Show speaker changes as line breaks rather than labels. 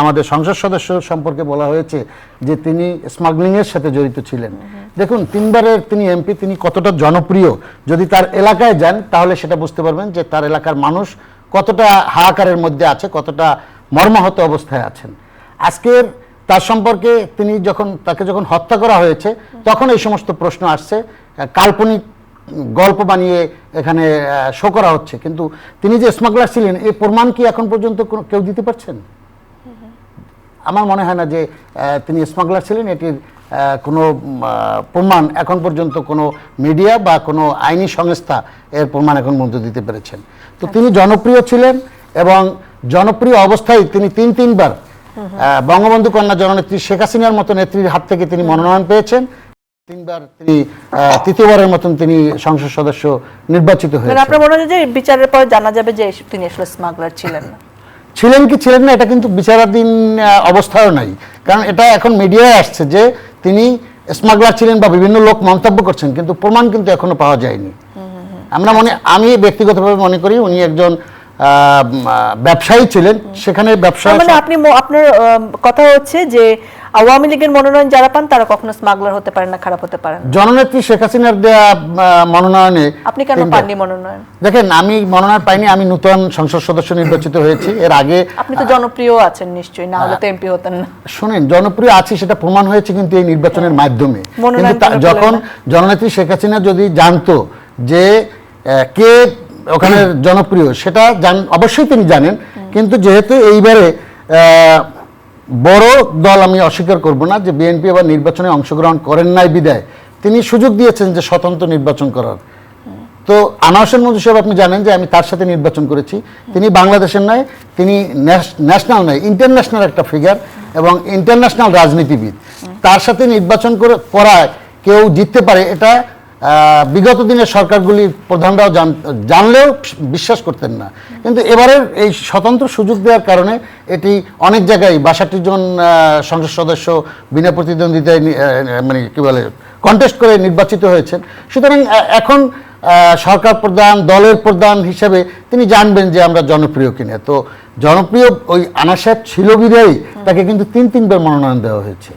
আমাদের সংসদ সদস্য সম্পর্কে বলা হয়েছে যে তিনি স্মাগলিং এর সাথে জড়িত ছিলেন। দেখুন, তিনবারের তিনি এমপি, তিনি কতটা জনপ্রিয়? যদি তার এলাকায় যান, তাহলে সেটা বুঝতে পারবেন যে তার এলাকার মানুষ কতটা হাহাকারের মধ্যে আছে, কতটা মর্মাহত অবস্থায় আছেন। আজকের তার সম্পর্কে তিনি যখন, তাকে যখন হত্যা করা হয়েছে, তখন এই সমস্ত প্রশ্ন আসছে। কাল্পনিক গল্প বানিয়ে এখানে শো করা হচ্ছে। কিন্তু তিনি যে স্মাগলার ছিলেন এই প্রমাণ কি এখন পর্যন্ত কেউ দিতে পারছেন? আমার মনে হয় না যে তিনি স্মাগলার ছিলেন এটির কোনো প্রমাণ এখন পর্যন্ত কোনো মিডিয়া বা কোনো আইনি সংস্থা এর প্রমাণ এখন পর্যন্ত দিতে পেরেছেন। তো তিনি জনপ্রিয় ছিলেন এবং জনপ্রিয় অবস্থায় তিনি তিন তিনবার বঙ্গবন্ধু কন্যা জননেত্রী শেখ হাসিনার মতো নেত্রীর হাত থেকে তিনি মনোনয়ন পেয়েছেন। তিনবার তিনি আহ, তৃতীয়বারের মতন তিনি সংসদ সদস্য নির্বাচিত
মানে
হয়েছেন।
আপনার মনে হয় যে বিচারের পর জানা যাবে যে তিনি আসলে স্মাগলার ছিলেন না?
ছিলেন কি ছিলেন না এটা কিন্তু বিচারাধীন অবস্থাও নাই। কারণ এটা এখন মিডিয়ায় আসছে যে তিনি স্মাগলার ছিলেন বা বিভিন্ন লোক মন্তব্য করছেন কিন্তু প্রমাণ কিন্তু এখনও পাওয়া যায়নি। আমরা মনে আমি ব্যক্তিগতভাবে মনে করি উনি একজন ব্যবসায়ী ছিলেন সেখানে ব্যবসা
মানে আপনি আপনার কথা হচ্ছে যে আওয়ামী লীগের মনোনয়ন যারা পান তারা কখনো স্মাগলার হতে পারেন না খারাপ হতে পারেন
জননেত্রী শেখ হাসিনার দেয়া মনোনয়নে
আপনি কেন পাননি মনোনয়ন?
দেখেন আমি মনোনয়ন পাইনি আমি নতুন সংসদ সদস্য নির্বাচিত হয়েছি। এর আগে
আপনি তো জনপ্রিয় আছেন নিশ্চয়ই না হলে তো এমপি হতেন না।
শোনেন জনপ্রিয় আছি সেটা প্রমাণ হয়েছে কিন্তু এই নির্বাচনের মাধ্যমে। কিন্তু যখন জননেত্রী শেখ হাসিনা যদি জানতো যে কে ওখানে জনপ্রিয় সেটা জান অবশ্যই তিনি জানেন। কিন্তু যেহেতু এইবারে আহ, বড় দল আমি অস্বীকার করব না যে বিএনপি আবার নির্বাচনে অংশগ্রহণ করেন নাই বিদায়। তিনি সুযোগ দিয়েছেন যে স্বতন্ত্র নির্বাচন করার। তো আনোয়ার হোসেন মঞ্জু সাহেব, আপনি জানেন যে আমি তার সাথে নির্বাচন করেছি। তিনি বাংলাদেশের নয়, তিনি ন্যাশ- ন্যাশনাল নয়, ইন্টারন্যাশনাল একটা ফিগার এবং ইন্টারন্যাশনাল রাজনীতিবিদ। তার সাথে নির্বাচন করে, করায় কেউ জিততে পারে, এটা বিগত দিনের সরকারগুলি প্রধানরাও জান- জানলেও বিশ্বাস করতেন না। কিন্তু এবারের এই স্বতন্ত্র সুযোগ দেওয়ার কারণে এটি অনেক জায়গায় বাষট্টি জন সংসদ সদস্য বিনা প্রতিদ্বন্দ্বিতায় মানে কি বলে কন্টেস্ট করে নির্বাচিত হয়েছেন। সুতরাং এখন সরকার প্রধান, দলের প্রধান হিসেবে তিনি জানবেন যে আমরা জনপ্রিয় কিনা। তো জনপ্রিয় ওই আনা সাহেব ছিল বিদায়ী তাকে কিন্তু তিন তিনবার মনোনয়ন দেওয়া হয়েছে।